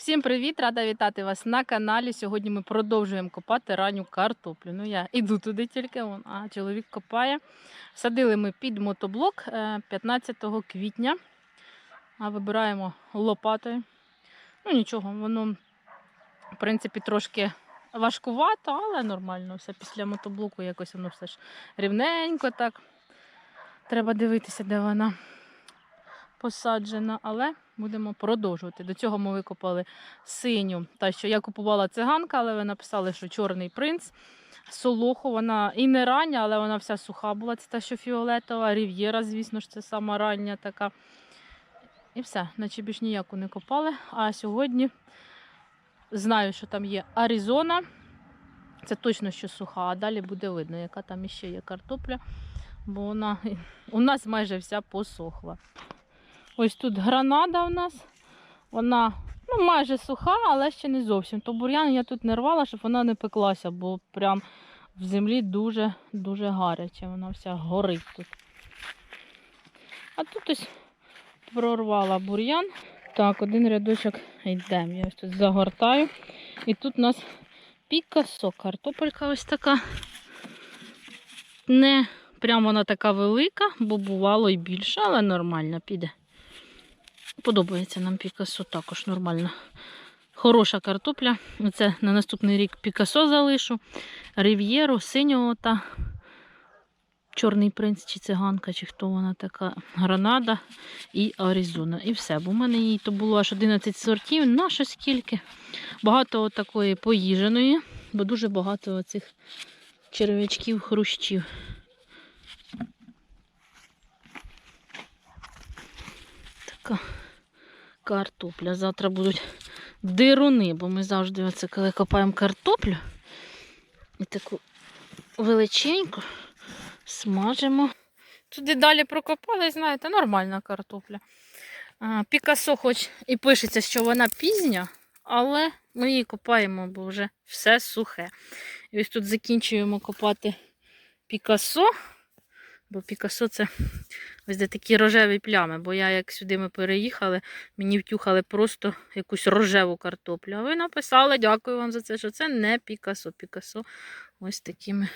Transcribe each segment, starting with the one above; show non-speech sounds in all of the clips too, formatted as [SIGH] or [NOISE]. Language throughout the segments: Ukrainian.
Всім привіт! Рада вітати вас на каналі. Сьогодні ми продовжуємо копати ранню картоплю. Ну я іду туди тільки, а чоловік копає. Садили ми під мотоблок е, 15 квітня, а вибираємо лопатою. Ну нічого, воно в принципі трошки важкувато, але нормально. Все після мотоблоку якось воно все ж рівненько так. Треба дивитися, де вона посаджена, але будемо продовжувати. До цього ми викопали синю, та що я купувала циганка, але ви написали, що чорний принц. Солоху, вона і не рання, але вона вся суха була. Це та, що фіолетова, рів'єра, звісно ж, це сама рання така. І все, наче більш ніяку не копали. А сьогодні знаю, що там є Аризона. Це точно що суха, а далі буде видно, яка там іще є картопля, бо вона у нас майже вся посохла. Ось тут гранада у нас. Вона ну, майже суха, але ще не зовсім. То бур'ян я тут не рвала, щоб вона не пеклася, бо прям в землі дуже-дуже гаряче. Вона вся горить тут. А тут ось прорвала бур'ян. Так, один рядочок йдемо. Я ось тут загортаю. І тут у нас пікасо, картопелька ось така. Не прям вона така велика, бо бувало і більше, але нормально піде. Подобається нам Пікасо також нормально. Хороша картопля. Це на наступний рік Пікасо залишу. Рів'єру, синього та Чорний принц чи циганка, чи хто вона така, гранада і Аризона. І все. Бо в мене її то було аж 11 сортів, наша скільки. Багато такої поїженої, бо дуже багато оцих черв'ячків, хрущів. Така картопля. Завтра будуть дируни, бо ми завжди, оце, коли копаємо картоплю, і таку величеньку смажимо. Туди далі прокопали, знаєте, нормальна картопля. Пікасо, хоч і пишеться, що вона пізня, але ми її копаємо, бо вже все сухе. І ось тут закінчуємо копати Пікасо, бо Пікасо це ось де такі рожеві плями. Бо я, як сюди ми переїхали, мені втюхали просто якусь рожеву картоплю. А ви написали, дякую вам за це, що це не Пікасо. Пікасо ось такими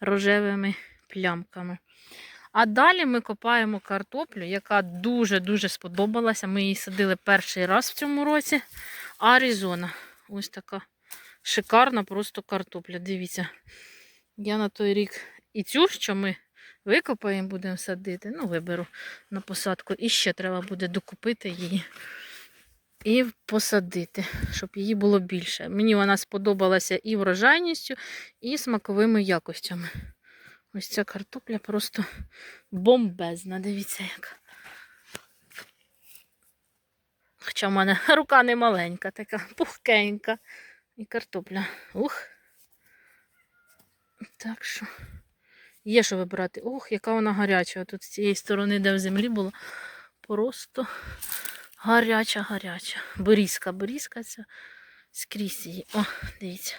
рожевими плямками. А далі ми копаємо картоплю, яка дуже-дуже сподобалася. Ми її садили перший раз в цьому році. Аризона. Ось така шикарна просто картопля. Дивіться, я на той рік і цю, що ми викопаємо, будемо садити. Ну, виберу на посадку. І ще треба буде докупити її і посадити, щоб її було більше. Мені вона сподобалася і врожайністю, і смаковими якостями. Ось ця картопля просто бомбезна. Дивіться, яка. Хоча в мене рука не маленька, така пухкенька. І картопля. Ух. Так що є що вибирати. Ох, яка вона гаряча. Тут з цієї сторони, де в землі було, просто гаряча, гаряча. Борізка, борізка ця скрізь її. О, дивіться.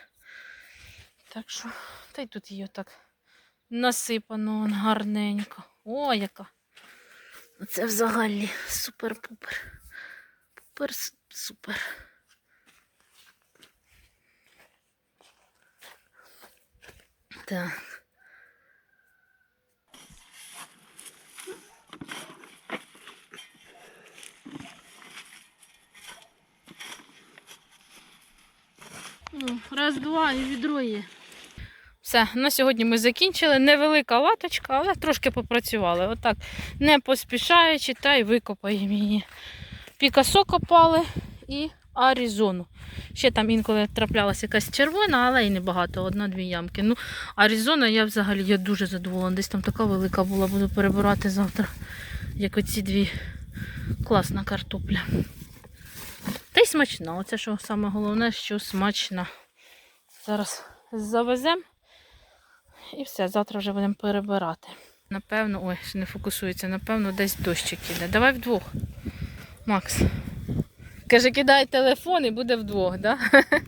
Так що, та й тут її так насипано гарненько. О, яка. Це взагалі супер-пупер. Пупер супер. Так. Раз, два і відро є. Все, на сьогодні ми закінчили. Невелика латочка, але трошки попрацювали. Отак, не поспішаючи, та й викопаємо її. Пікасо копали і Аризону. Ще там інколи траплялася якась червона, але і небагато, одна-дві ямки. Ну, Аризона я взагалі я дуже задоволена. Десь там така велика була, буду перебирати завтра, як оці дві. Класна картопля. Смачна. Оце що саме головне, що смачна. Зараз завеземо. І все, завтра вже будемо перебирати. Напевно, ой, не фокусується, напевно, десь дощик іде. Давай вдвох. Макс. Каже, кидай телефон і буде вдвох, так? Да? [LAUGHS]